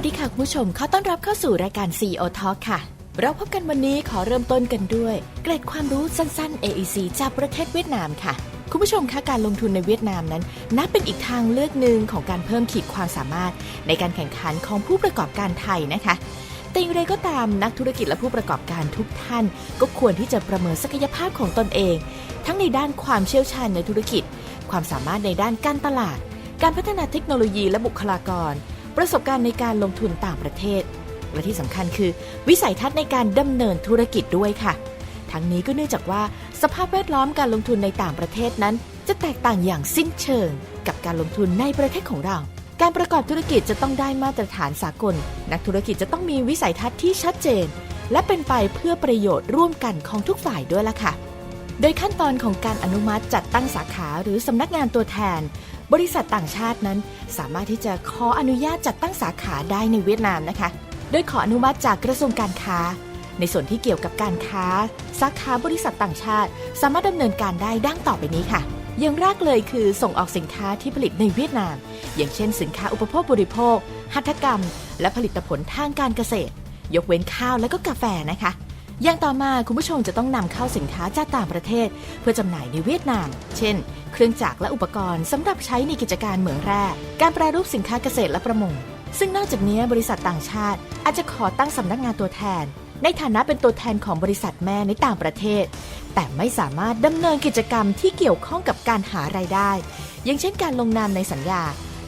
สวัสดีค่ะคุณผู้ชมขอต้อนรับเข้าสู่รายการ CEO Talk ค่ะ เราพบกันวันนี้ขอเริ่มต้นกันด้วย เกร็ดความรู้สั้นๆ AEC จากประเทศเวียดนามค่ะ คุณผู้ชมคะการลงทุนในเวียดนามนั้น นับเป็นอีกทางเลือกหนึ่งของการเพิ่มขีดความสามารถ ในการแข่งขันของผู้ประกอบการไทยนะคะแต่อย่างไรก็ตามนักธุรกิจและผู้ประกอบการทุกท่าน ก็ควรที่จะประเมินศักยภาพของตนเอง ทั้งในด้านความเชี่ยวชาญในธุรกิจ ความสามารถในด้านการตลาด การพัฒนาเทคโนโลยีและบุคลากร ประสบการณ์ในการลงทุนต่างประเทศ และที่สำคัญคือ วิสัยทัศน์ในการดำเนินธุรกิจด้วยค่ะ ทั้งนี้ก็เนื่องจากว่าสภาพแวดล้อมการลงทุนในต่างประเทศนั้น จะแตกต่างอย่างสิ้นเชิง กับการลงทุนในประเทศของเรา การประกอบธุรกิจจะต้องได้มาตรฐานสากล นักธุรกิจจะต้องมีวิสัยทัศน์ที่ชัดเจน และเป็นไปเพื่อประโยชน์ร่วมกันของทุกฝ่ายด้วยล่ะค่ะโดยขั้นตอนของการอนุมัติจัดตั้งสาขาหรือสำนักงานตัวแทน บริษัทต่างชาตินั้น สามารถที่จะขออนุญาตจัดตั้งสาขาได้ในเวียดนามนะคะ โดยขออนุมัติจากกระทรวงการค้า ในส่วนที่เกี่ยวกับการค้า สาขาบริษัทต่างชาติ สามารถดำเนินการได้ดังต่อไปนี้ค่ะ อย่างแรกเลยคือส่งออกสินค้าที่ผลิตในเวียดนาม อย่างเช่น สินค้าอุปโภคบริโภค หัตถกรรม และผลิตผลทางการเกษตร ยกเว้นข้าวและก็กาแฟนะคะอย่างต่อมาคุณผู้ชมจะต้องนำเข้าสินค้าจากต่างประเทศ เพื่อจำหน่ายในเวียดนาม เช่น เครื่องจักรและอุปกรณ์สำหรับใช้ในกิจการเหมืองแร่ การแปรรูปสินค้าเกษตรและประมง ซึ่งนอกจากนี้บริษัทต่างชาติ อาจจะขอตั้งสำนักงานตัวแทน ในฐานะเป็นตัวแทนของบริษัทแม่ในต่างประเทศ แต่ไม่สามารถดำเนินกิจกรรมที่เกี่ยวข้องกับการหารายได้ อย่างเช่นการลงนามในสัญญา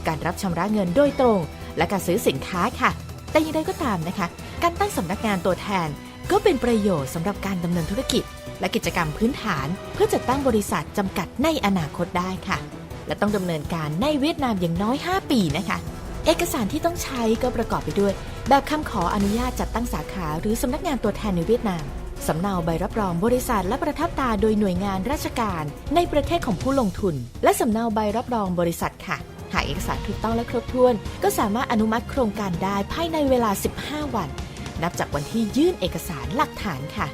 การรับชำระเงินโดยตรง และการซื้อสินค้าค่ะ แต่อย่างไรก็ตามนะคะ การตั้งสำนักงานตัวแทน ก็เป็นประโยชน์สำหรับการดำเนินธุรกิจ และกิจกรรมพื้นฐาน เพื่อจัดตั้งบริษัทจำกัดในอนาคตได้ค่ะ และต้องดำเนินการในเวียดนามอย่างน้อย 5 ปีนะคะ เอกสารที่ต้องใช้ก็ประกอบไปด้วย แบบคำขออนุญาตจัดตั้งสาขา หรือสำนักงานตัวแทนในเวียดนามสำเนาใบรับรองบริษัทและประทับตาโดยหน่วยงานราชการ ในประเทศของผู้ลงทุน และสำเนาใบรับรองบริษัทค่ะ หากเอกสารถูกต้องและครบถ้วน ก็สามารถอนุมัติโครงการได้ภายในเวลา 15 วัน นับจากวันที่ยื่นเอกสารหลักฐานค่ะ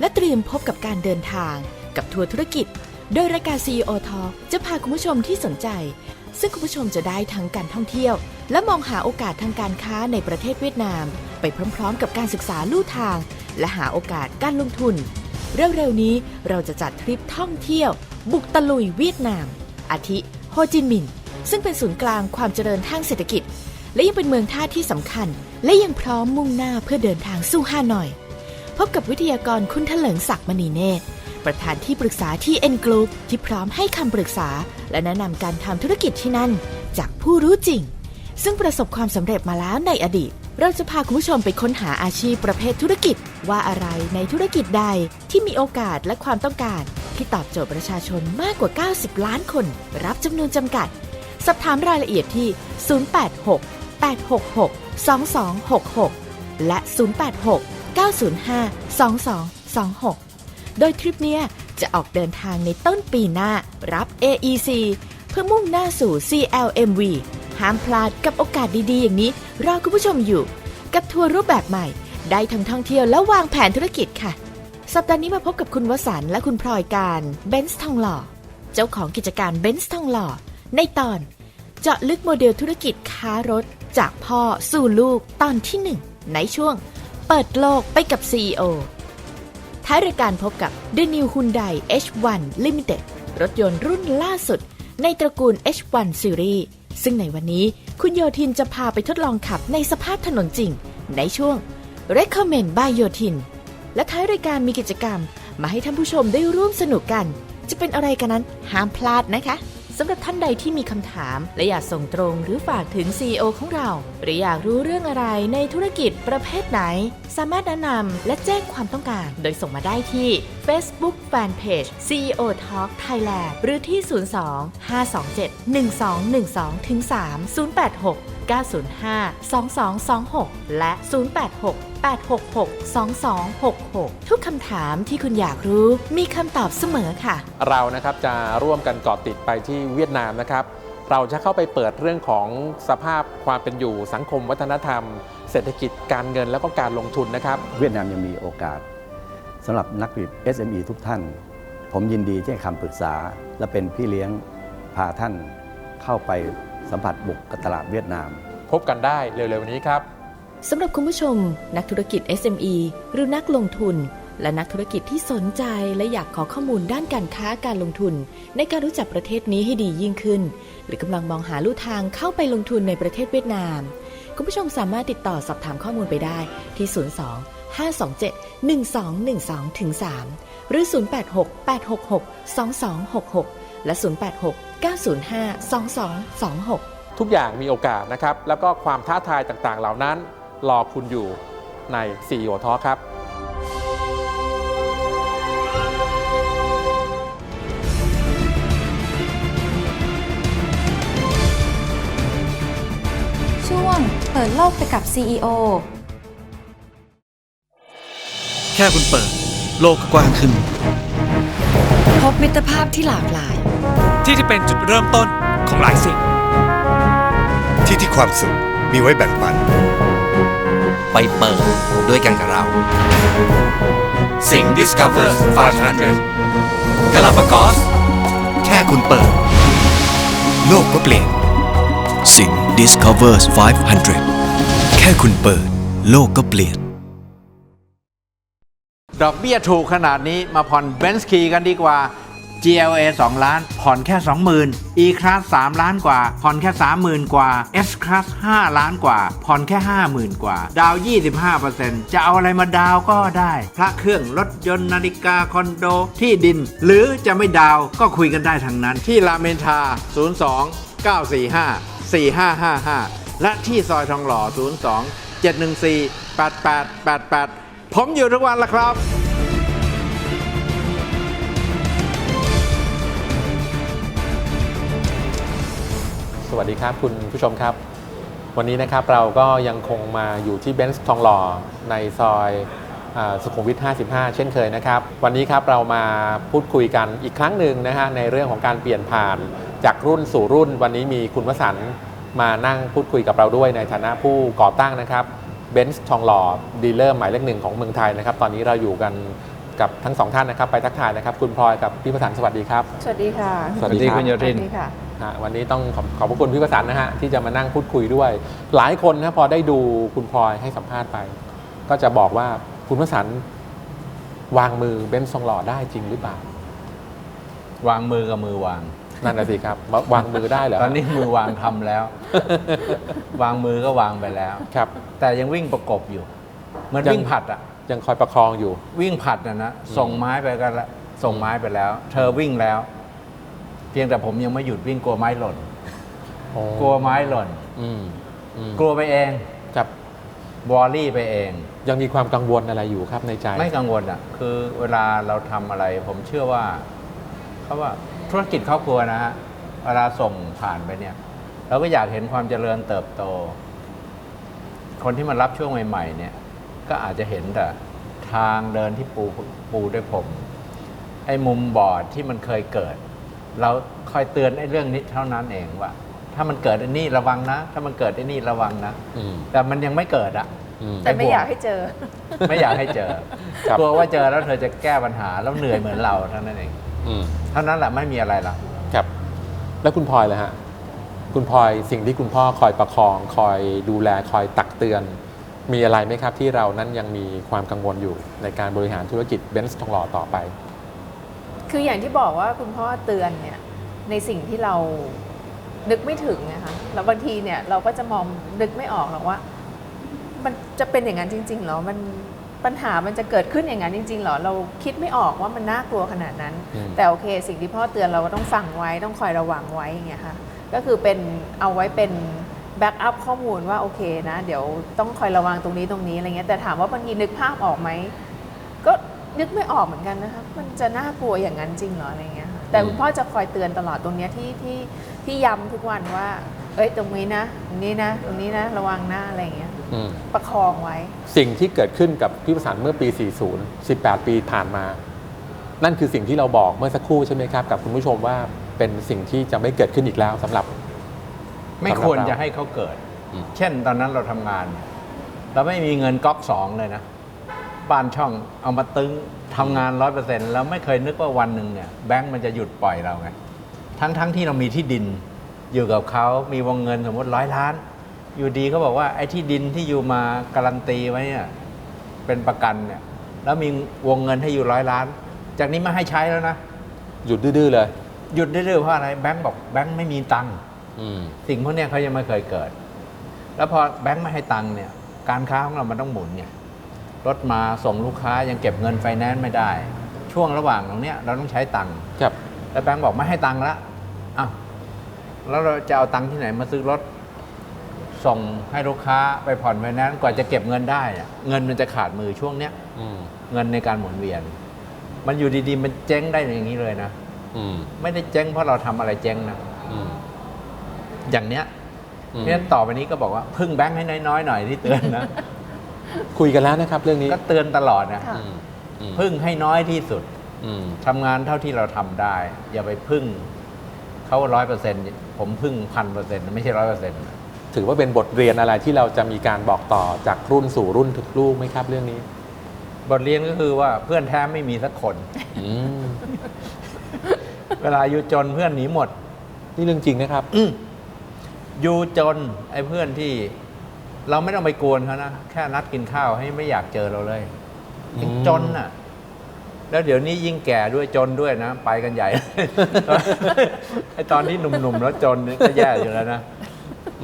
และเตรียมพบกับการเดินทางกับทัวร์ธุรกิจ โดยรายการ CEO Talk จะพาคุณผู้ชมที่สนใจ ซึ่งคุณผู้ชมจะได้ทั้งการท่องเที่ยว และมองหาโอกาสทางการค้าในประเทศเวียดนาม ไปพร้อมๆ กับการศึกษาลู่ทาง และหาโอกาสการลงทุน เร็วๆนี้เราจะจัดทริปท่องเที่ยว บุกตะลุยเวียดนาม อาทิ โฮจิมินห์ซึ่งเป็นศูนย์กลางความเจริญทางเศรษฐกิจ และยังเป็นเมืองท่าที่สำคัญ และยังพร้อมมุ่งหน้าเพื่อเดินทางสู่ฮานอย พบกับวิทยากรคุณเถลิงศักดิ์มณีเนตร ประธานที่ปรึกษาที่ N Group ที่พร้อมให้คำปรึกษา และแนะนำการทำธุรกิจที่นั่น จากผู้รู้จริง ซึ่งประสบความสำเร็จมาแล้วในอดีต เราจะพาคุณผู้ชมไปค้นหาอาชีพประเภทธุรกิจ ว่าอะไรในธุรกิจใดที่มีโอกาสและความต้องการ ที่ตอบโจทย์ประชาชนมากกว่า 90 ล้านคน รับจำนวนจำกัด สอบถามรายละเอียดที่ 086 866 2266 และ 086 905 2226 โดยทริปเนี้ยจะออกเดินทางในต้นปีหน้ารับ AEC เพื่อมุ่งหน้าสู่ CLMV ห้ามพลาดกับโอกาสดีๆ อย่างนี้ รอคุณผู้ชมอยู่ กับทัวร์รูปแบบใหม่ ได้ทั้งท่องเที่ยวและวางแผนธุรกิจค่ะ สัปดาห์นี้มาพบกับคุณวสันและคุณพลอยการเบนซ์ทองหล่อ เจ้าของกิจการเบนซ์ทองหล่อ ในตอน เจาะลึกโมเดลธุรกิจค้ารถ จากพ่อสู่ลูกตอนที่1ในช่วง เปิดโลกไปกับ CEO ท้ายรายการพบกับ The New Hyundai H1 Limited รถยนต์รุ่นล่าสุด ในตระกูล H1 Series ซึ่งในวันนี้คุณโยทินจะพาไปทดลองขับในสภาพถนนจริง ในช่วง Recommend by โยทิน และท้ายรายการมีกิจกรรม มาให้ท่านผู้ชมได้ร่วมสนุกกัน จะเป็นอะไรกันนั้นห้ามพลาดนะคะ สำหรับท่านใดที่มีคำถาม และอยากส่งตรงหรือฝากถึง CEO ของเรา หรืออยากรู้เรื่องอะไรในธุรกิจประเภทไหน สามารถแนะนำและแจ้งความต้องการ โดยส่งมาได้ที่ Facebook Fanpage CEO Talk Thailand หรือที่ 02 527 1212ถึง3 086 905 2226 และ 086 866 2266 ทุกคำถามที่คุณอยากรู้มีคำตอบเสมอค่ะ เรานะครับจะร่วมกันเกาะติดไปที่เวียดนามนะครับ เราจะเข้าไปเปิดเรื่องของสภาพความเป็นอยู่สังคมวัฒนธรรม เศรษฐกิจการเงินแล้วก็การลงทุนนะครับ เวียดนามยังมีโอกาสสำหรับนักผลิต SME ทุกท่าน ผมยินดีที่ให้คำปรึกษาและเป็นพี่เลี้ยงพาท่านเข้าไป สัมผัสบุกกับตลาดเวียดนามผพบกันได้เร็วๆนี้ครับสำหรับคุณผู้ชม นักธุรกิจ SME หรือนักลงทุน และนักธุรกิจที่สนใจและอยากขอข้อมูลด้านการค้าการลงทุน ในการรู้จักประเทศนี้ให้ดียิ่งขึ้น หรือกำลังมองหาลู่ทางเข้าไปลงทุนในประเทศเวียดนาม คุณผู้ชมสามารถติดต่อสอบถามข้อมูลไปได้ที่ 02 527 1212ถึง3หรือ 086 866 2266 และ 086 905 2226 ทุกอย่างมีโอกาสนะครับ แล้วก็ความท้าทายต่างๆ เหล่านั้น รอคุณอยู่ใน CEO Talk ครับช่วงเปิดโลกไปกับ CEO แค่คุณเปิด โลกก็กว้างขึ้น พบมิตรภาพที่หลากหลาย ที่ที่เป็นจุดเริ่มต้นของหลายสิ่ง ที่ที่ความสุขมีไว้แบ่งปัน ไปเปิดด้วยกันกับเรา สิง Discover 500กาลาปากอสแค่คุณเปิด โลกก็เปลี่ยน สิง Discovers 500 แค่คุณเปิด โลกก็เปลี่ยน ดอกเบี้ยถูกขนาดนี้มาผ่อนเบนซ์คีกันดีกว่า GLA 2 ล้าน ผ่อนแค่ 20,000 E Class 3 ล้านกว่า ผ่อนแค่ 30,000 กว่า S Class 5 ล้านกว่า ผ่อนแค่ 50,000 กว่า ดาว 25%จะเอาอะไรมาดาวก็ได้ พระเครื่องรถยนต์นาฬิกาคอนโดที่ดิน หรือจะไม่ดาวก็คุยกันได้ทั้งนั้นที่รามเมนทา 02 945 4555 และที่ซอยทองหล่อ 02 714 8888 ผมอยู่ทุกวันละครับ วัสดีครับคุณผู้ชมครับ วันนี้นะครับเราก็ยังคงมาอยู่ที่เบนซ์ทองหล่อในซอยอาสุขุมวิท 55 เช่นเคยนะครับ วันนี้ครับเรามาพูดคุยกันอีกครั้งหนึ่งนะฮะในเรื่องของการเปลี่ยนผ่านจากรุ่นสู่รุ่น วันนี้มีคุณวสันต์มานั่งพูดคุยกับเราด้วยในฐานะผู้ก่อตั้งนะครับเบนซ์ทองหล่อดีลเลอร์หมายเลขหนึ่งของเมืองไทยนะครับ ตอนนี้เราอยู่กันกับทั้งสองท่านนะครับ ไปทักทายนะครับ คุณพลอยกับพี่วสันต์สวัสดีครับ สวัสดีค่ะ สวัสดีครับคุณโยธินสวัสดีค่ะ ฮะวันนี้ต้องขอบขอบพระคุณพี่ประสานนะฮะที่จะมานั่งพูดคุยด้วย หลายคนนะพอได้ดูคุณพลอยให้สัมภาษณ์ไป ก็จะบอกว่าคุณประสานวางมือเบนซ์ทองหล่อได้จริงหรือเปล่า วางมือกับมือวาง นั่นนะสิครับว่าวางมือได้เหรอตอนนี้มือวางทำแล้ว วางมือก็วางไปแล้ว ครับ แต่ยังวิ่งประกบอยู่ เหมือนยัง วิ่งผัดอะยังคอยประคองอยู่ วิ่งผัดนะนะส่งไม้ไปกันละส่งไม้ไปแล้ว เธอวิ่งแล้ว เพียงแต่ผมยังไม่หยุดวิ่งกลัวไม้หล่นกลัวไม้หล่น อืมอืมกลัวไปเองครับวอลลี่ไปเอง ยังมีความกังวลอะไรอยู่ครับในใจ ไม่กังวลอะ คือเวลาเราทำอะไร ผมเชื่อว่าเขาว่าธุรกิจครอบครัวนะฮะเวลาส่งผ่านไปเนี่ย เราก็อยากเห็นความเจริญเติบโต คนที่มารับช่วงใหม่ ๆ เนี่ย ก็อาจจะเห็นแต่ทางเดินที่ปูปูด้วยผม ไอ้มุมบอดที่มันเคยเกิด เราคอยเตือนไอ้เรื่องนี้เท่านั้นเองว่า ถ้ามันเกิดไอ้นี่ระวังนะ ถ้ามันเกิดไอ้นี่ระวังนะ อืมแต่มันยังไม่เกิดอะ อืม แต่ไม่อยากให้เจอ ไม่อยากให้เจอครับ กลัวว่าเจอแล้วเธอจะแก้ปัญหาแล้วเหนื่อยเหมือนเราเท่านั้นเอง อืม เท่านั้นแหละไม่มีอะไรหรอก ครับ แล้วคุณพลอยเลยฮะ คุณพลอยสิ่งที่คุณพ่อคอยประคอง คอยดูแลคอยตักเตือน มีอะไรไหมครับที่เรานั้นยังมีความกังวลอยู่ในการบริหารธุรกิจเบนซ์ทองหล่อต่อไป คืออย่างที่บอกว่าคุณพ่อเตือนเนี่ยในสิ่งที่เรานึกไม่ถึงนะคะแล้วบางทีเนี่ยเราก็จะมองนึกไม่ออกหรอกว่า มันจะเป็นอย่างนั้นจริงๆเหรอมันปัญหามันจะเกิดขึ้นอย่างนั้นจริงๆเหรอเราคิดไม่ออกว่ามันน่ากลัวขนาดนั้น อืม แต่โอเค สิ่งที่พ่อเตือนเราก็ต้องฟังไว้ต้องคอยระวังไว้อย่างเงี้ยค่ะก็คือเป็นเอาไว้เป็นแบ็กอัพข้อมูลว่าโอเคนะ เดี๋ยวต้องคอยระวังตรงนี้ตรงนี้อะไรเงี้ยแต่ถามว่าบางทีนึกภาพออกไหมก็ นึกไม่ออกเหมือนกันนะคะมันจะน่ากลัวอย่างนั้นจริงเหรออะไรเงี้ยค่ะแต่คุณพ่อจะคอยเตือนตลอดตรงเนี้ยที่ที่ที่ย้ำทุกวันว่า เอ้ยตรงนี้นะ ตรงนี้นะ ตรงนี้นะ ระวังนะอะไรเงี้ยอืมประคองไว้ สิ่งที่เกิดขึ้นกับพี่ประสานเมื่อปี 40 18 ปีผ่านมา นั่นคือสิ่งที่เราบอกเมื่อสักครู่ใช่ไหมครับ กับคุณผู้ชมว่าเป็นสิ่งที่จะไม่เกิดขึ้นอีกแล้วสำหรับ ไม่ควรจะให้เขาเกิด อืม เช่นตอนนั้นเราทำงานเราไม่มีเงินก๊อกสองเลยนะ บ้านช่องเอามาตึงทำงานร้อยเปอร์เซ็นต์แล้วไม่เคยนึกว่าวันหนึ่งเนี่ยแบงก์มันจะหยุดปล่อยเราไงทั้งทั้งที่เรามีที่ดินอยู่กับเขามีวงเงินสมมติร้อยล้าน อยู่ดีเขาบอกว่าไอ้ที่ดินที่อยู่มาการันตีไว้เนี่ยเป็นประกันเนี่ยแล้วมีวงเงินให้อยู่ร้อยล้าน จากนี้ไม่ให้ใช้แล้วนะหยุดดื้อๆเลย หยุดได้เลยเพราะอะไรแบงก์บอกแบงก์ไม่มีตังค์อืมสิ่งพวกเนี้ยเขายังไม่เคยเกิด แล้วพอแบงก์ไม่ให้ตังค์เนี่ยการค้าของเรามันต้องหมุนเนี่ย รถมาส่งลูกค้ายังเก็บเงินไฟแนนซ์ไม่ได้ ช่วงระหว่างตรงเนี้ยเราต้องใช้ตังค์ครับแล้วแบงก์บอกไม่ให้ตังค์ละอ้าวแล้วเราจะเอาตังค์ที่ไหนมาซื้อรถ ส่งให้ลูกค้าไปผ่อนไฟแนนซ์กว่าจะเก็บเงินได้อะเงินมันจะขาดมือช่วงเนี้ยอืมเงินในการหมุนเวียน มันอยู่ดีๆ มันเจ๊งได้อย่างนี้เลยนะอืมไม่ได้เจ๊งเพราะเราทำอะไรเจ๊งนะอืมอย่างเนี้ยอืมเพราะฉะนั้นต่อไปนี้ก็บอกว่าพึ่งแบงค์ให้น้อยๆหน่อยที่เตือนนะ คุยกันแล้วนะครับ เรื่องนี้ก็เตือนตลอดนะค่ะ อืมอืมพึ่งให้น้อยที่สุดอืมทำงานเท่าที่เราทำได้ อย่าไปพึ่งเขาร้อยเปอร์เซ็นต์ผมพึ่งพันเปอร์เซ็นต์ไม่ใช่ร้อยเปอร์เซ็นต์ถือว่าเป็นบทเรียนอะไรที่เราจะมีการบอกต่อจากรุ่นสู่รุ่นถึงลูกไหมครับเรื่องนี้บทเรียนก็คือว่าเพื่อนแท้ไม่มีสักคน อืมเวลาอยู่จนเพื่อนหนีหมด นี่เรื่องจริงนะครับอืมอยู่จนไอ้เพื่อนที่ เราไม่ต้องไปกวนเขานะ แค่นัดกินข้าวให้ไม่อยากเจอเราเลยอืมยังจนน่ะ แล้วเดี๋ยวนี้ยิ่งแก่ด้วยจนด้วยนะ ไปกันใหญ่ ไอ้ตอนที่หนุ่มๆแล้วจนนี่ก็แย่อยู่แล้วนะ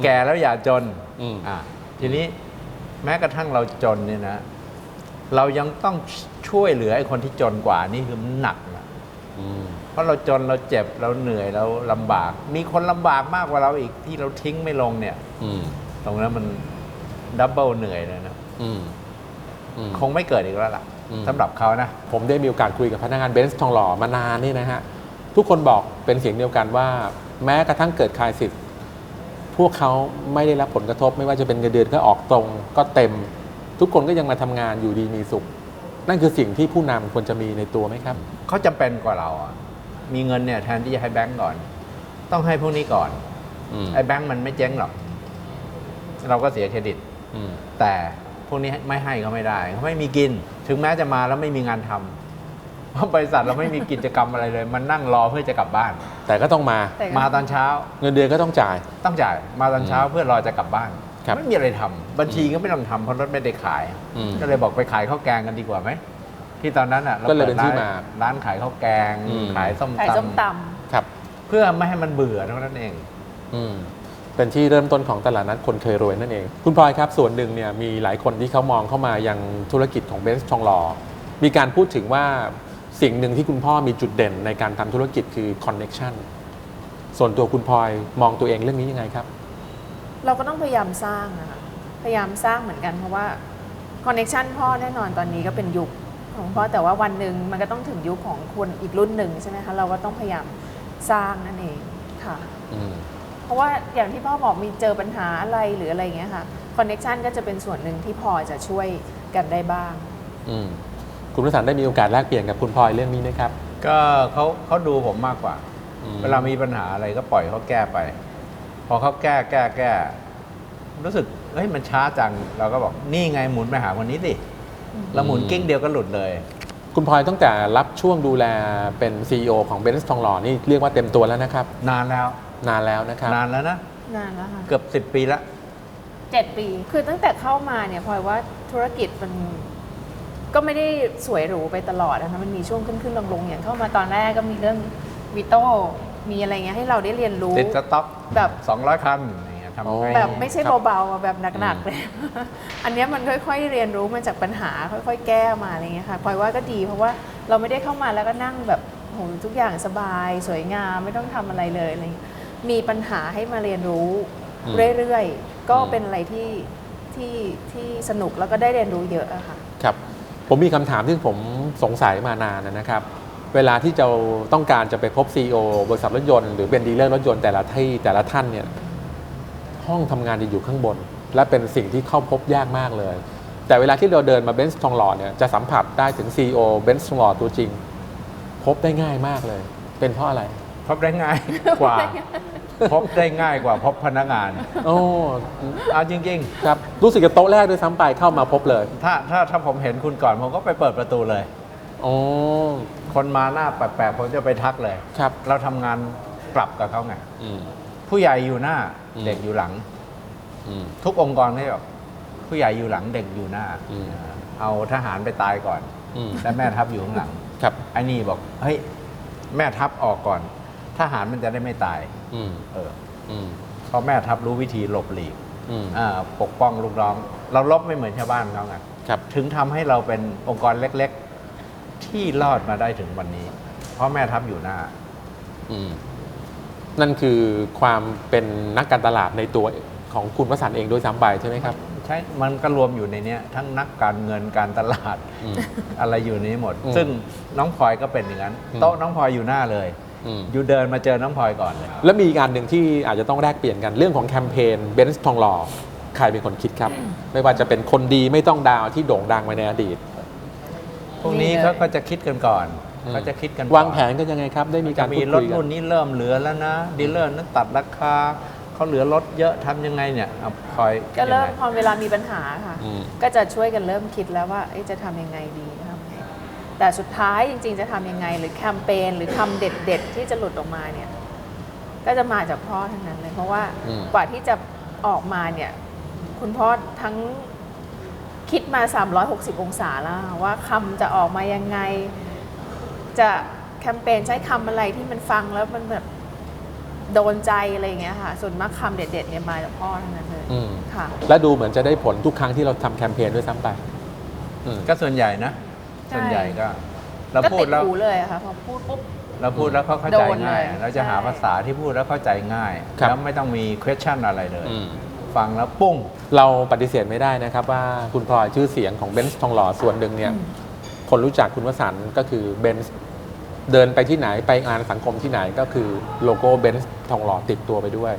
แก่แล้วอย่าจนอืมอะทีนี้แม้กระทั่งเราจนเนี่ยนะ เรายังต้องช่วยเหลือไอ้คนที่จนกว่านี่คือมันหนักนะอืมเพราะเราจนเราเจ็บเราเหนื่อยเราลำบาก มีคนลำบากมากกว่าเราอีกที่เราทิ้งไม่ลงเนี่ยอืมตรงนั้นมัน ดับเบิลเหนื่อยเลยนะอืมอืม คงไม่เกิดอีกแล้วล่ะอืม สำหรับเขานะ ผมได้มีโอกาสคุยกับพนักงานเบนซ์ทองหล่อมานานนี่นะฮะ ทุกคนบอกเป็นเสียงเดียวกันว่า แม้กระทั่งเกิดคลายสิทธิ์พวกเขาไม่ได้รับผลกระทบ ไม่ว่าจะเป็นเงินเดือนก็ออกตรงก็เต็ม ทุกคนก็ยังมาทำงานอยู่ดีมีสุข นั่นคือสิ่งที่ผู้นำควรจะมีในตัวไหมครับ เขาจำเป็นกว่าเราอะมีเงินเนี่ยแทนที่จะให้แบงก์ก่อน ต้องให้พวกนี้ก่อนอืมไอ้แบงก์มันไม่เจ๊งหรอก เราก็เสียเครดิตอืม แต่พวกนี้ไม่ให้เขาไม่ได้เขาไม่มีกิน ถึงแม้จะมาแล้วไม่มีงานทำเพราะบริษัทเราไม่มีกิจกรรมอะไรเลย มันนั่งรอเพื่อจะกลับบ้าน แต่ก็ต้องมาแต่ก็มาตอนเช้า เงินเดือนก็ต้องจ่าย ต้องจ่ายมาตอนเช้าอืมเพื่อรอจะกลับบ้านครับไม่มีอะไรทำบัญชีก็ไม่ต้องทำเพราะรถไม่ได้ขายอืมก็เลยบอกไปขายข้าวแกงกันดีกว่าไหมที่ตอนนั้นอะราก็เลยเป็นที่ปิดมาร้ร้านขายข้าวแกงอืมขายส้มขายส้มตตครับำเพื่อไม่ให้มันเบื่อเท่านั้นเองอืม เป็นที่เริ่มต้นของตลาดนัดคนเคยรวยนั่นเอง คุณพลอยครับส่วนหนึ่งเนี่ยมีหลายคนที่เขามองเข้ามายังธุรกิจของเบนซ์ทองหล่อมีการพูดถึงว่าสิ่งหนึ่งที่คุณพ่อมีจุดเด่นในการทำธุรกิจคือคอนเน็ชันส่วนตัวคุณพลอยมองตัวเองเรื่องนี้ยังไงครับำเราก็ต้องพยายามสร้างนะคะพยายามสร้างเหมือนกันเพราะว่าคอนเน t ชันพ่อแน่นอนตอนนี้ก็เป็นยุคของพ่อแต่ว่าวันหนึ่งมันก็ต้องถึงยุคของคนอีกรุ่นหนึ่งใช่ไหมคะเราก็ต้องพยายามสร้างนั่นเองค่ะอืมเพ ราะว่าอย่างที่พ่อบอกมีเจอปัญหาอะไรหรืออะไรอย่างเงี้ยค่ะคอนเน t ชันก็จะเป็นส่วนหนึ่งที่พอจะช่วยกันได้บ้าง อืมคุณประสานได้มีโอกาสแลกเปลี่ยนกับคุณพลอยเรื่องนี้ไหมครับ ก็เขาเขาดูผมมากกว่า อืม เวลามีปัญหาอะไรก็ปล่อยเขาแก้ไป พอเขาแก้แก้แก้ รู้สึกเฮ้ยมันช้าจัง เราก็บอกนี่ไงหมุนไปหาคนนี้สิเราหมุนกิ้งเดียวก็หลุดเลย คุณพลอยตั้งแต่รับช่วงดูแลเป็น CEO ของเบนซ์ทองหล่อนี่เรียกว่าเต็มตัวแล้วนะครับ นานแล้ว นานแล้วนะครับนานแล้วนะ นานแล้วค่ะเกือบสิบปีละ เจ็ดปี คือตั้งแต่เข้ามาเนี่ยพลอยว่าธุรกิจมันก็ไม่ได้สวยหรูไปตลอดนะคะมันมีช่วงขึ้นขึ้นลงลงๆอย่างเข้ามาตอนแรกก็มีเรื่องวิโต้มีอะไรเงี้ยให้เราได้เรียนรู้ ติดสต็อกแบบ 200 คันอย่างเงี้ยทำให้ แบบไม่ใช่ครับเบาๆอะแบบหนักอืมๆเลย อันเนี้ยมันค่อยๆเรียนรู้มาจากปัญหาค่อยๆ แก้มาอะไรเงี้ยค่ะพลอยว่าก็ดีเพราะว่าเราไม่ได้เข้ามาแล้วก็นั่งแบบโหทุกอย่างสบาย สวยงามไม่ต้องทำอะไรเลยอะไรเงี้ย มีปัญหาให้มาเรียนรู้อืมเรื่อยๆ ก็อืม เป็นอะไรที่ที่ที่สนุกแล้วก็ได้เรียนรู้เยอะอะค่ะ ครับ ผมมีคำถามที่ผมสงสัยมานานนะครับ เวลาที่เราต้องการจะไปพบ CEO บริษัทรถยนต์หรือเป็นดีลเลอร์รถยนต์แต่ละที่แต่ละท่านเนี่ยห้องทำงานจะอยู่ข้างบน และเป็นสิ่งที่เข้าพบยากมากเลย แต่เวลาที่เราเดินมาเบนซ์ทองหล่อเนี่ยจะสัมผัสได้ถึง CEO เบนซ์ทองหล่อตัวจริง พบได้ง่ายมากเลย เป็นเพราะอะไร พบได้ง่ายกว่า พบได้ง่ายกว่าพบพนักงานโอ้เอาจริง ครับรู้สึกจะโต๊ะแรกด้วยซ้ำไปเข้ามาพบเลยๆ ถ้าถ้าถ้าผมเห็นคุณก่อนผมก็ไปเปิดประตูเลย โอ้คนมาหน้าแปลกๆผมจะไปทักเลย ครับเราทำงานปรับกับเขาไงอืม ผู้ใหญ่อยู่หน้าอืม เด็กอยู่หลัง อืม ทุกองค์กรไม่แบบผู้ใหญ่อยู่หลังเด็กอยู่หน้าอืม เอาทหารไปตายก่อน อืมและแม่ทัพอยู่ข้างหลังครับ ไอ้นี่บอกเฮ้ยแม่ทัพออกก่อน ทหารมันจะได้ไม่ตายอืมเอออืมเพราะแม่ทัพรู้วิธีหลบหลีกอืมอ่าปกป้องลูกน้อง เราลบไม่เหมือนชาวบ้านเขาไงครับ ถึงทำให้เราเป็นองค์กรเล็กๆ ที่รอดมาได้ถึงวันนี้ เพราะแม่ทัพอยู่หน้า อืมนั่นคือความเป็นนักการตลาดในตัวของคุณวสันต์เองด้วยซ้ำไปใช่ไหมครับ ใช่มันก็รวมอยู่ในเนี้ยทั้งนักการเงินการตลาด อืม อะไรอยู่ในนี้หมด อืมซึ่งน้องพลอยก็เป็นอย่างนั้น อืม โต๊ะน้องพลอยอยู่หน้าเลย อืมอยู่เดินมาเจอน้องพลอยก่อนเลย แล้วมีอีกการหนึ่งที่อาจจะต้องแลกเปลี่ยนกันเรื่องของแคมเปญเบนซ์ทองหล่อใครเป็นคนคิดครับ ไม่ว่าจะเป็นคนดีไม่ต้องดาวที่โด่งดังมาในอดีตพวกนี้นี่เลยเขาก็จะคิดกันก่อนอืมเขาจะคิดกันก่อนวางแผนกันยังไงครับ ได้มีการจะพูมีดรคุถยกัรุ่นนนี้เริ่มเหลือแล้วนะดีลเลอร์นั้นตัดราคาเขาเหลือรถเยอะทำยังไงเนี่ยเอาพลอยก็เริ่มยังไงพอเวลามีปัญหาค่ะอืมก็จะช่วยกันเริ่มคิดแล้วว่าเอ๊ะจะทำยังไงดีทำไง แต่สุดท้ายจริง ๆ จะทำยังไง หรือแคมเปญหรือคำเด็ด ๆ ที่จะหลุดออกมาเนี่ยก็จะมาจากพ่อทั้งนั้นเลย เพราะว่าอืม กว่าที่จะออกมาเนี่ย คุณพ่อทั้งคิดมา 360 องศาแล้วว่าคำจะออกมายังไง จะแคมเปญใช้คำอะไรที่มันฟังแล้วมันแบบโดนใจอะไรอย่างเงี้ยค่ะ ส่วนมากคำเด็ด ๆ เนี่ยมาจากพ่อทั้งนั้นเลยอืม ค่ะ และดูเหมือนจะได้ผลทุกครั้งที่เราทำแคมเปญด้วยซ้ำไปอืมก็ส่วนใหญ่นะใช่ ส่วนใหญ่ก็ เราก็พูติดดแล้ว หูเลยอะค่ะพอพูดปุ๊บ เราพูดแล้วเขาเข้าใจโดนเลยง่าย เราจะหาใช่ภาษาที่พูดแล้วเข้าใจง่าย ครับ แล้วไม่ต้องมี question อะไรเลย อืม ฟังแล้วปุ้ง เราปฏิเสธไม่ได้นะครับว่าคุณพลอยชื่อเสียงของเบนซ์ทองหล่อส่วนหนึ่งเนี่ยคนรู้จักคุณวสันต์ก็คือเบนซ์เดินไปที่ไหนไปงานสังคมที่ไหนก็คือโลโก้เบนซ์ทองหล่อติดตัวไปด้วย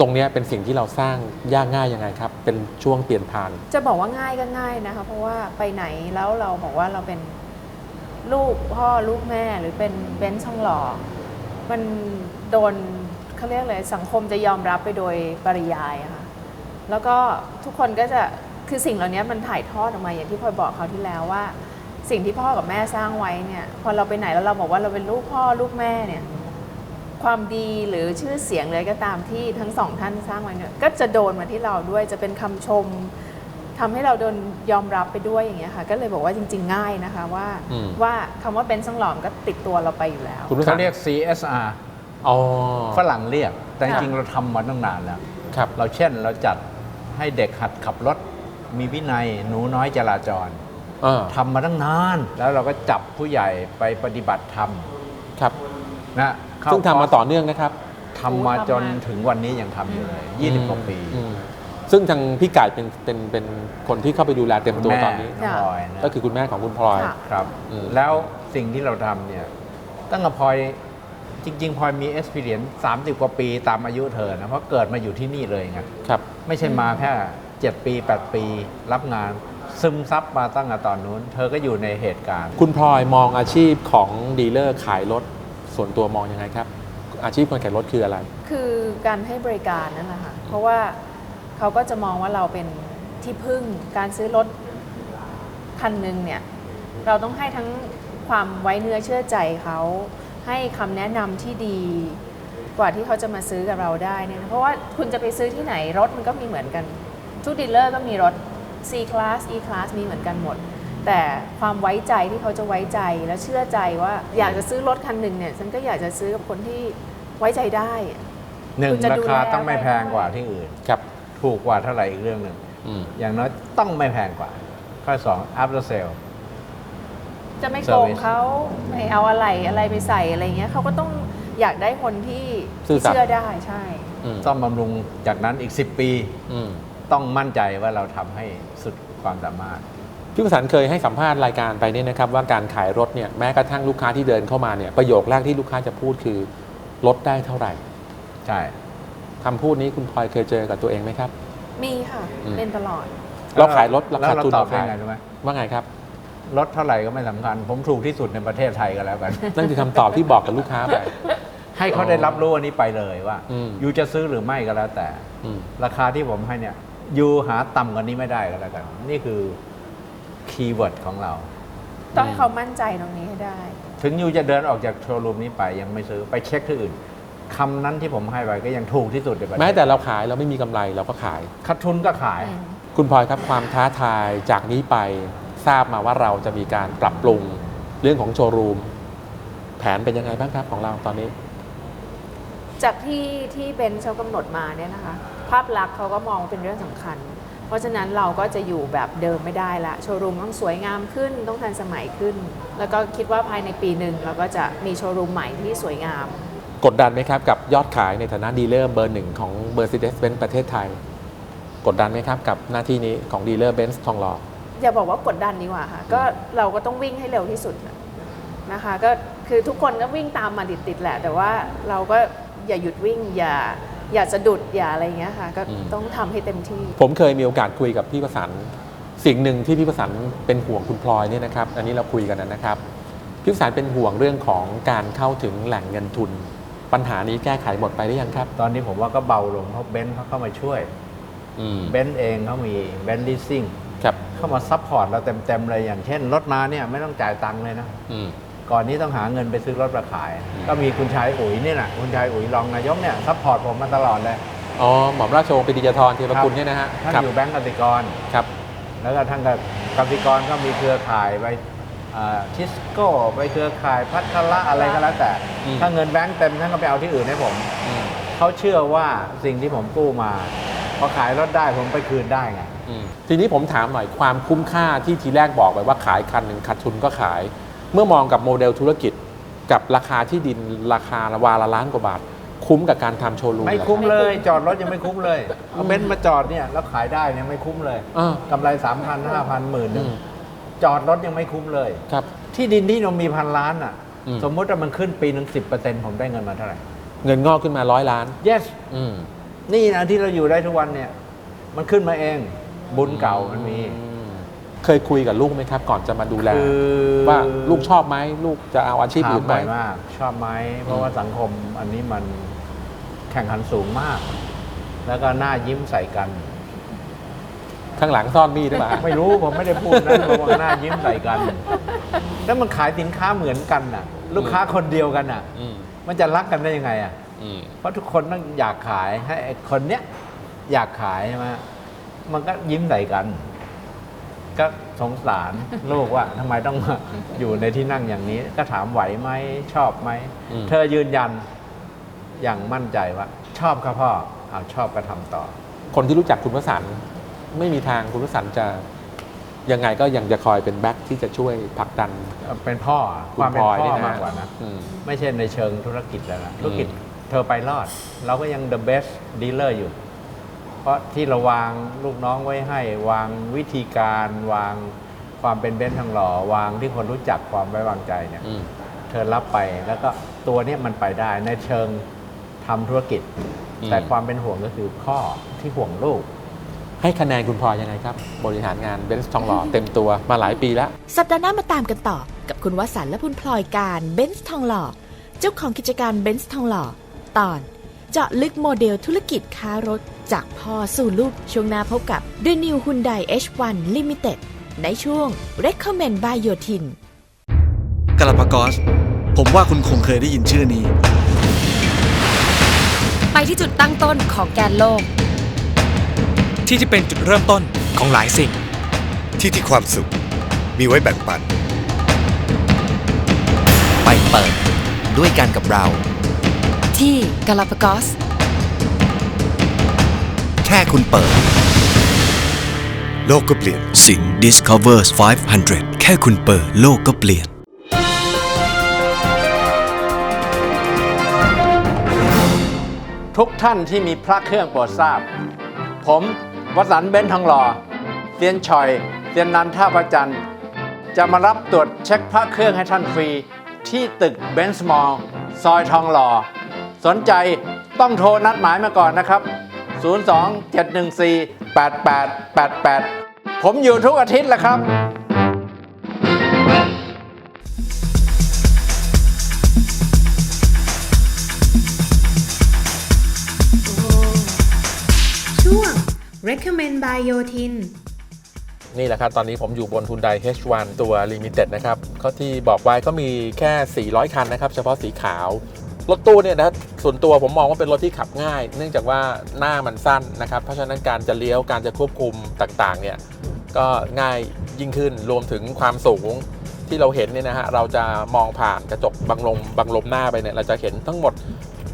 ตรงเนี้ยเป็นสิ่งที่เราสร้างยากง่ายยังไงครับ เป็นช่วงเปลี่ยนผ่าน จะบอกว่าง่ายก็ง่ายนะคะ เพราะว่าไปไหนแล้วเราบอกว่าเราเป็นลูกพ่อลูกแม่หรือเป็นเบนซ์ช่องหล่อมันโดนเขาเรียกอะไรสังคมจะยอมรับไปโดยปริยายอะค่ะแล้วก็ทุกคนก็จะคือสิ่งเหล่านี้มันถ่ายทอดออกมาอย่างที่พลอยบอกเขาที่แล้วว่า สิ่งที่พ่อกับแม่สร้างไว้เนี่ยพอเราไปไหนแล้วเราบอกว่าเราเป็นลูกพ่อลูกแม่เนี่ย ความดีหรือชื่อเสียงเลยก็ตามที่ทั้งสองท่านสร้างไว้เนี่ยก็จะโดนมาที่เราด้วยจะเป็นคำชมทำให้เราโดนยอมรับไปด้วยอย่างเงี้ยค่ะ ก็เลยบอกว่าจริง ๆ ง่ายนะคะว่าอืมว่าคำว่าเป็นสังหลอมก็ติดตัวเราไปอยู่แล้ว คุณวสัเขานต์เรียก CSR อ๋อฝรั่งเรียก แต่จค่ะริงๆเราทำมาตั้งนานแล้วครับ เราเช่นเราจัดให้เด็กหัดขับรถ มีวินัยหนูน้อยจราจรเออทำมาตั้งนาน แล้วเราก็จับผู้ใหญ่ไปปฏิบัติธรรมครับ นะเข้ซึ่งทำมาคร์สต่อเนื่องนะครับ ทำมาจนถึงวันนี้ยังทำอยู่เลย20กว่าปีอืมซึ่งทางพี่ไก่เป็นเป็นเป็นคนที่เข้าไปดูแลเต็มตัวตอนนี้แม่น้องพลอยนะก็คือคุณแม่ของคุณพลอย ค่ะ ครับ อืม แล้วสิ่งที่เราทำเนี่ย ตั้งแต่พลอยจริง ๆพลอยมี experience 30 กว่าปีตามอายุเธอนะ เพราะเกิดมาอยู่ที่นี่เลยไง ครับ ไม่ใช่มาแค่ 7 ปี 8 ปีรับงาน ซึมซับมาตั้งแต่ตอนนู้น เธอก็อยู่ในเหตุการณ์ คุณพลอยมองอาชีพของดีลเลอร์ขายรถ ส่วนตัวมองยังไงครับ อาชีพคนขายรถคืออะไร คือการให้บริการนั่นแหละค่ะ เพราะว่าเขาก็จะมองว่าเราเป็นที่พึ่งการซื้อรถคันหนึ่งเนี่ย เราต้องให้ทั้งความไว้เนื้อเชื่อใจเขาให้คำแนะนำที่ดีกว่าที่เขาจะมาซื้อกับเราได้เนี่ย เพราะว่าคุณจะไปซื้อที่ไหนรถมันก็มีเหมือนกัน ทุกดีลเลอร์ก็มีรถ C class E class มีเหมือนกันหมด แต่ความไว้ใจที่เขาจะไว้ใจและเชื่อใจว่าอยากจะซื้อรถคันหนึ่งเนี่ยฉันก็อยากจะซื้อกับคนที่ไว้ใจได้หนึ่งคุณจะราดูคาแลต้องไม่ไปแพงด้วยกว่าที่อื่นครับถูกกว่าเท่าไหร่อีกเรื่องหนึ่งอืมอย่างน้อยต้องไม่แพงกว่า ข้อ2 after sale จะไม่โกง Service เขาไม่เอาอะไรอะไรไปใส่อะไรเงี้ยเขาก็ต้องอยากได้คนที่ซื่อที่สัตย์เชื่อได้ใช่อืมซ่อมบำรุงจากนั้นอีก 10 ปีอืมต้องมั่นใจว่าเราทำให้สุดความสามารถ พี่ประสานเคยให้สัมภาษณ์รายการไปเนี่ยนะครับว่าการขายรถเนี่ยแม้กระทั่งลูกค้าที่เดินเข้ามาเนี่ยประโยคแรกที่ลูกค้าจะพูดคือลดได้เท่าไหร่ใช่คำพูดนี้คุณพลอยเคยเจอกับตัวเองไหมครับ มีค่ะอืม เป็นตลอด เราขายรถราแล้วคาเราทุนตอบเราได้ขายไงรู้ไหมว่าไงครับ ลดเท่าไหร่ก็ไม่สำคัญ ผมถูกที่สุดในประเทศไทยก็แล้วกัน นั่นคือคำตอบที่บอกกับลูกค้าไป ให้เขาได้รับรู้อันนี้ไปเลยว่าอืม ยูจะซื้อหรือไม่ก็แล้วแต่ อืม ราคาที่ผมให้เนี่ยยูหาต่ำกว่านี้ไม่ได้ก็แล้วกัน นี่คือ คีย์เวิร์ดของเรา ต้องให้เขามั่นใจตรงนี้ให้ได้ ถึงยูจะเดินออกจากโชว์รูมนี้ไปยังไม่ซื้อไปเช็คที่อื่นคำนั้นที่ผมให้ไปก็ยังถูกที่สุดในประเทศแม้แต่เราขายเราไม่มีกำไรเราก็ขาย ขาดทุนก็ขาย คุณพลอยครับความท้าทายจากนี้ไปทราบมาว่าเราจะมีการปรับปรุงเรื่องของโชว์รูม แผนเป็นยังไงบ้างครับของเราตอนนี้ จากที่ที่เบนซ์เขากำหนดมาเนี่ยนะคะ ภาพลักษณ์เขาก็มองว่าเป็นเรื่องสำคัญ เพราะฉะนั้นเราก็จะอยู่แบบเดิมไม่ได้ละโชว์รูมต้องสวยงามขึ้นต้องทันสมัยขึ้น แล้วก็คิดว่าภายในปีหนึ่งเราก็จะมีโชว์รูมใหม่ที่สวยงาม กดดันไหมครับกับยอดขายในฐานะดีลเลอร์เบอร์หนึ่งของ Mercedes-Benz ประเทศไทย กดดันไหมครับกับหน้าที่นี้ของดีลเลอร์เบนซ์ทองหล่ออย่าบอกว่ากดดันดีกว่าค่ะก็เราก็ต้องวิ่งให้เร็วที่สุดนะคะก็คือทุกคนก็วิ่งตามมาติดๆแหละ แต่ว่าเราก็อย่าหยุดวิ่งอย่า อย่าสะดุดอย่าอะไรอย่างเงี้ยค่ะ ก็อืม ต้องทำให้เต็มที่ ผมเคยมีโอกาสคุยกับพี่ประสันสิ่งหนึ่งที่พี่ประสันเป็นห่วงคุณพลอยเนี่ยนะครับ อันนี้เราคุยกันนะครับพี่ประสันเป็นห่วงเรื่องของการเข้าถึงแหล่งเงินทุน ปัญหานี้แก้ไขหมดไปหรือยังครับ ตอนนี้ผมว่าก็เบาลงเพราะเบนซ์เขาเข้ามาช่วยอืมเบนซ์เองเขามีเบนซ์ลีสซิ่งครับเข้ามาซัพพอร์ตเราเต็มๆเลยอย่างเช่นรถมาเนี่ยไม่ต้องจ่ายตังค์เลยนะ อืม ก่อนนี้ต้องหาเงินไปซื้อรถมาขาย ก็มีคุณชายอุ๋ยนี่แหละคุณชายอุ๋ยรองนายกเนี่ยซัพพอร์ตผมมาตลอดเลย อ๋อหม่อมราชวงศ์ปิติยาธรเทพกุลเนี่ยนะฮะท่านครับอยู่แบงก์กสิกรครับ แล้วก็ท่านกับกสิกรก็มีเครือข่ายไปทิสโก้ไปเครือข่ายพัทละอะไรก็แล้วแต่อืมถ้าเงินแบงก์เต็มท่านก็ไปเอาที่อื่นให้ผมอืมเขาเชื่อว่าสิ่งที่ผมกู้มาพอขายรถได้ผมไปคืนได้ไงอืมทีนี้ผมถามหน่อยความคุ้มค่าที่ทีแรกบอกไปว่าขายคันหนึ่งขาดทุนก็ขาย เมื่อมองกับโมเดลธุรกิจกับราคาที่ดินราคาละวาละล้านกว่าบาท คุ้มกับการทำโชว์รูมไม่เหรอคุ้มรับ เลย จอดรถยังไม่คุ้มเลยเอาเบนซ์มาจอดเนี่ยแล้วขายได้เนี่ยไม่คุ้มเลยอ่ากำไรสามพันห้าพันหมื่นหนึ่งอืม จอดรถยังไม่คุ้มเลย ครับ ที่ดินที่เรามีพันล้านอะ อืม สมมุติว่ามันขึ้นปีหนึ่งสิบเปอร์เซ็นต์ผมได้เงินมาเท่าไหร่ เงินงอกขึ้นมาร้อยล้าน yes อืมนี่นะที่เราอยู่ได้ทุกวันเนี่ย มันขึ้นมาเอง บุญเก่ามันมี อืม เคยคุยกับลูกไหมครับ ก่อนจะมาดูแล คือว่าลูกชอบไหมลูกจะเอาอาชีพถามอื่นไหม บ่อยมาก ชอบไหมเพราะว่าสังคมอันนี้มันแข่งขันสูงมาก แล้วก็หน้ายิ้มใส่กัน ข้างหลังซ่อนมีดหรือเปล่า ไม่รู้ผมไม่ได้พูดนะเพราะว่าหน้ายิ้มใส่กัน แล้วมันขายสินค้าเหมือนกันน่ะ ลูกค้าคนเดียวกันน่ะ อืมมันจะรักกันได้ยังไงอะ อืมเพราะทุกคนต้องอยากขายให้ไอ้คนเนี้ยอยากขายใช่ไหมมันก็ยิ้มใส่กัน ก็สงสารลูกว่าทำไมต้องมาอยู่ในที่นั่งอย่างนี้ ก็ถามไหวไหมชอบไหม อืม เธอยืนยันอย่างมั่นใจว่า ชอบครับพ่อเอาชอบก็ทำต่อ คนที่รู้จักคุณวสันต์ไม่มีทางคุณวสันต์จะยังไงก็ยังจะคอยเป็นแบ็คที่จะช่วยผลักดันเป็นพ่อคุควาณมพเป็นลอยพ่นี่อนะมากกว่านะ อืม ไม่ใช่ในเชิงธุรกิจแล้วนะธุรกิจอืมเธอไปรอด เราก็ยัง the best dealer อยู่ เพราะที่เราวางลูกน้องไว้ให้ วางวิธีการวางความเป็นเบนซ์ทางหล่อวางที่คนรู้จักความไว้วางใจเนี่ยอืม เธอรับไปแล้วก็ตัวเนี้มันไปได้ในเชิงทำธุรกิจ อืม แต่ความเป็นห่วงก็คือพ่อที่ห่วงลูก ให้คะแนนคุณพลอยยังไงครับ บริหารงานเบนซ์ทองหล่อเต็มตัวมาหลายปีแล้ว สัปดาห์หน้ามาตามกันต่อ กับคุณวสันต์และคุณพลอยการเบนซ์ทองหล่อ เจ้าของกิจการเบนซ์ทองหล่อ ตอน เจาะลึกโมเดลธุรกิจค้ารถ จากพ่อสู่ลูกช่วงหน้าพบกับ The New Hyundai H1 Limited ในช่วง Recommend by Yotin กาลาปากอส ผมว่าคุณคงเคยได้ยินชื่อนี้ ไปที่จุดตั้งต้นของแกนโลก ที่จะเป็นจุดเริ่มต้นของหลายสิ่ง ที่ที่ความสุข มีไว้แบ่งปัน ไปเปิด ด้วยกันกับเรา ที่กาลาปากอสแค่คุณเปิด โลกก็เปลี่ยน สิง Discovers 500 แค่คุณเปิดโลกก็เปลี่ยน ทุกท่านที่มีพระเครื่องโปรดทราบ ผมวสันต์เบนซ์ทองหล่อเซียนชอยเซียนนันท่าประจันทร์จะมารับตรวจเช็คพระเครื่องให้ท่านฟรี ที่ตึกเบนซ์มอลซอยทองหล่อ สนใจต้องโทรนัดหมายมาก่อนนะครับ 02-714-8888 ผมอยู่ทุกอาทิตย์แหละครับช่วง recommend by Yotin นี่แหละครับ ตอนนี้ผมอยู่บน Hyundai H1 ตัว Limited นะครับเขาที่บอกไว้ก็มีแค่ 400 คันนะครับ เฉพาะสีขาว รถตู้เนี่ยนะส่วนตัวผมมองว่าเป็นรถที่ขับง่าย เนื่องจากว่าหน้ามันสั้นนะครับ เพราะฉะนั้นการจะเลี้ยวการจะควบคุมต่างๆเนี่ยก็ง่ายยิ่งขึ้นรวมถึงความสูงที่เราเห็นเนี่ยนะฮะเราจะมองผ่านกระจกบังลมบังลมหน้าไปเนี่ยเราจะเห็นทั้งหมด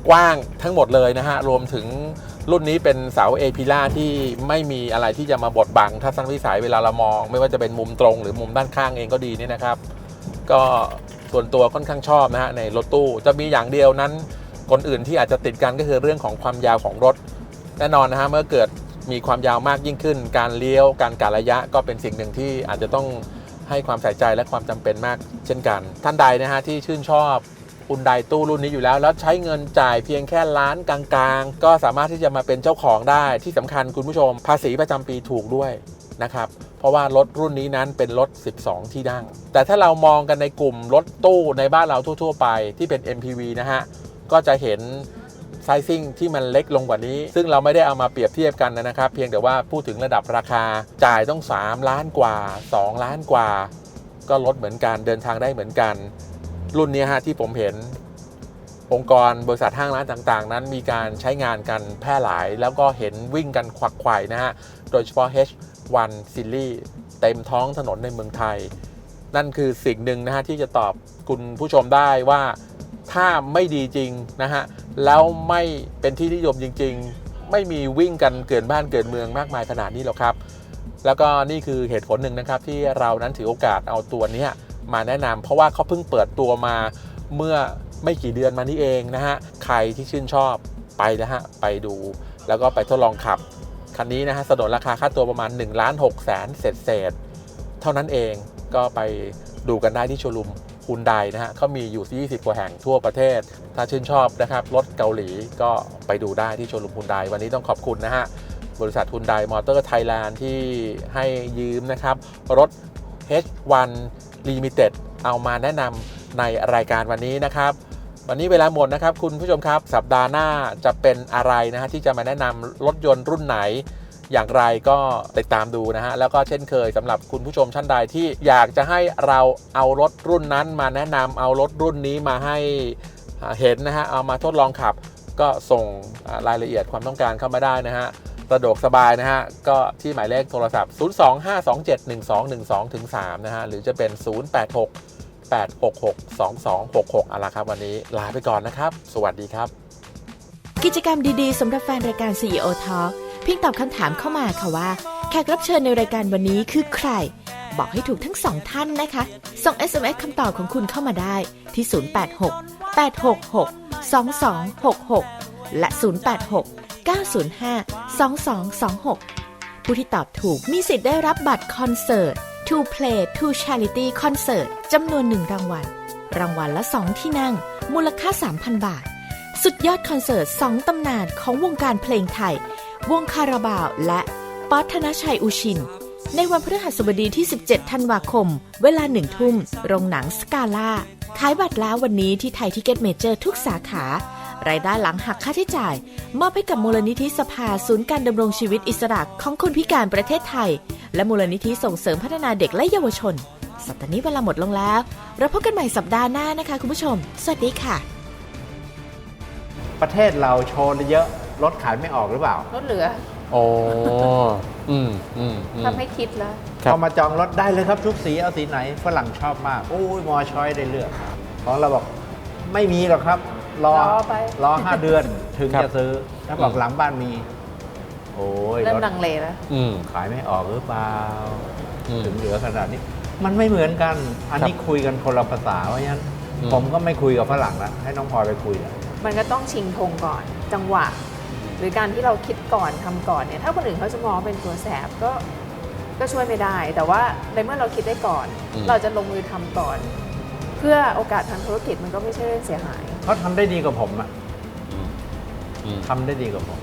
กว้างทั้งหมดเลยนะฮะรวมถึงรุ่นนี้เป็นเสาเอพิล่าที่ไม่มีอะไรที่จะมาบดบังทัศนวิสัยเวลาเรามอง ไม่ว่าจะเป็นมุมตรงหรือมุมด้านข้างเองก็ดีเนี่ยนะครับ ก็ ส่วนตัวค่อนข้างชอบนะฮะในรถตู้จะมีอย่างเดียวนั้นคนอื่นที่อาจจะติดกันก็คือเรื่องของความยาวของรถ แน่นอนนะฮะเมื่อเกิดมีความยาวมากยิ่งขึ้น การเลี้ยวการกะระยะก็เป็นสิ่งหนึ่งที่อาจจะต้องให้ความใส่ใจและความจำเป็นมากเช่นกัน ท่านใดนะฮะที่ชื่นชอบอุนไดตู้รุ่นนี้อยู่แล้ว แล้วใช้เงินจ่ายเพียงแค่ล้านกลางๆ ก็สามารถที่จะมาเป็นเจ้าของได้ที่สำคัญคุณผู้ชม ภาษีประจำปีถูกด้วย นะครับ เพราะว่ารถรุ่นนี้นั้นเป็นรถ 12 ที่นั่ง แต่ถ้าเรามองกันในกลุ่มรถตู้ในบ้านเราทั่ว ๆ ไปที่เป็น MPV นะฮะ ก็จะเห็นไซซิ่งที่มันเล็กลงกว่านี้ ซึ่งเราไม่ได้เอามาเปรียบเทียบกันนะครับ เพียงแต่ว่าพูดถึงระดับราคาจ่ายต้อง 3 ล้านกว่า 2 ล้านกว่า ก็ลดเหมือนกันเดินทางได้เหมือนกัน รุ่นนี้ฮะที่ผมเห็นองค์กรบริษัทห้างร้านต่างๆ นั้นมีการใช้งานกันแพร่หลาย แล้วก็เห็นวิ่งกันควักไขว่นะฮะ โดยเฉพาะ H H1 Series เต็มท้องถนนในเมืองไทย นั่นคือสิ่งหนึ่งนะฮะที่จะตอบคุณผู้ชมได้ว่าถ้าไม่ดีจริงนะฮะแล้วไม่เป็นที่นิยมจริง ๆ ไม่มีวิ่งกันเกินบ้านเกินเมืองมากมายขนาดนี้หรอกครับ แล้วก็นี่คือเหตุผลหนึ่งนะครับ ที่เรานั้นถือโอกาสเอาตัวนี้มาแนะนำเพราะว่าเขาเพิ่งเปิดตัวมาเมื่อไม่กี่เดือนมานี้เองนะฮะ ใครที่ชื่นชอบไปนะฮะ ไปดู แล้วก็ไปทดลองขับ คันนี้นะฮะสนนราคาค่าตัวประมาณ1ล้าน6แสนเศษเศษเท่านั้นเองก็ไปดูกันได้ที่โชว์รูมฮุนไดนะฮะเขามีอยู่ 20 กว่าแห่งทั่วประเทศ ถ้าชื่นชอบนะครับ รถเกาหลีก็ไปดูได้ที่โชว์รูมฮุนไดวันนี้ต้องขอบคุณนะฮะ บริษัทฮุนไดมอเตอร์ไทยแลนด์ที่ให้ยืมนะครับ รถ H1 Limited เอามาแนะนำในรายการวันนี้นะครับ วันนี้เวลาหมดนะครับคุณผู้ชมครับสัปดาห์หน้าจะเป็นอะไรนะฮะที่จะมาแนะนำรถยนต์รุ่นไหนอย่างไรก็ติดตามดูนะฮะ แล้วก็เช่นเคยสำหรับคุณผู้ชมท่านใดที่อยากจะให้เราเอารถรุ่นนั้นมาแนะนำเอารถรุ่นนี้มาให้เห็นนะฮะ เอามาทดลองขับ ก็ส่งรายละเอียดความต้องการเข้ามาได้นะฮะสะดวกสบายนะฮะ ก็ที่หมายเลขโทรศัพท์ 025271212ถึง3นะฮะ หรือจะเป็น 086 866 2266อาละครับ วันนี้ลาไปก่อนนะครับ สวัสดีครับ กิจกรรมดีๆสำหรับแฟนรายการ CEO Talk เพียงตอบคำถามเข้ามาค่ะว่า แขกรับเชิญในรายการวันนี้คือใคร บอกให้ถูกทั้งสองท่านนะคะ ส่ง SMS คำตอบของคุณเข้ามาได้ที่ 086 866 2266 และ 086 905 2226 ผู้ที่ตอบถูกมีสิทธิ์ได้รับบัตรคอนเสิร์ต To Play to Charity Concert จำนวนหนึ่งรางวัล รางวัลละ2ที่นั่ง มูลค่า 3,000 บาท สุดยอดคอนเสิร์ต2ตำนานของวงการเพลงไทย วงคาราบาวและป๊อตธนชัยอุชิน ในวันพฤหัสบดีที่ 17 ธันวาคม เวลาหนึ่งทุ่ม โรงหนังสกาล่า ขายบัตรแล้ววันนี้ที่ไทยทิเก็ตเมเจอร์ทุกสาขา รายได้หลังหักค่าใช้จ่าย มอบให้กับมูลนิธิสภาศูนย์การดำรงชีวิตอิสระของคนพิการประเทศไทย และมูลนิธิส่งเสริมพัฒนาเด็กและเยาวชน สัปดาห์นี้เวลาหมดลงแล้ว เราพบกันใหม่สัปดาห์หน้านะคะ คุณผู้ชม สวัสดีค่ะ ประเทศเราโชว์เยอะรถขายไม่ออกหรือเปล่า ลดเหลือโอ้อืมอืมอืม ทำให้คิดแล้ว ครับ พอมาจองรถได้เลยครับทุกสีเอาสีไหนฝรั่งชอบมากโอ้ยมอชอยได้เลือกของเราบอกไม่มีหรอกครับ รอรอไปรอห้าเดือนถึงครับจะซื้อถ้าบอกอืม หลังบ้านมี โอ้ยเริ่รมถลังเลแล้ว อืม ขายไม่ออกหรือเปล่าอืมถึงเหลือขนาดนี้ มันไม่เหมือนกัน อันนี้คุยกันคนละภาษาเพราะฉะนั้นอืม ผมก็ไม่คุยกับฝรั่งแล้วให้น้องพลอยไปคุยแล้วมันก็ต้องชิงธงก่อนจังหวะ หรือการที่เราคิดก่อนทำก่อนเนี่ยถ้าคนอื่นเขาจะมองว่าเป็นตัวแสบก็ก็ช่วยไม่ได้ แต่ว่าในเมื่อเราคิดได้ก่อน อืม เราจะลงมือทำก่อน เพื่อโอกาสทางธุรกิจมันก็ไม่ใช่เรื่องเสียหาย เขาทำได้ดีกว่าผมอะอืมทำได้ดีกว่าผม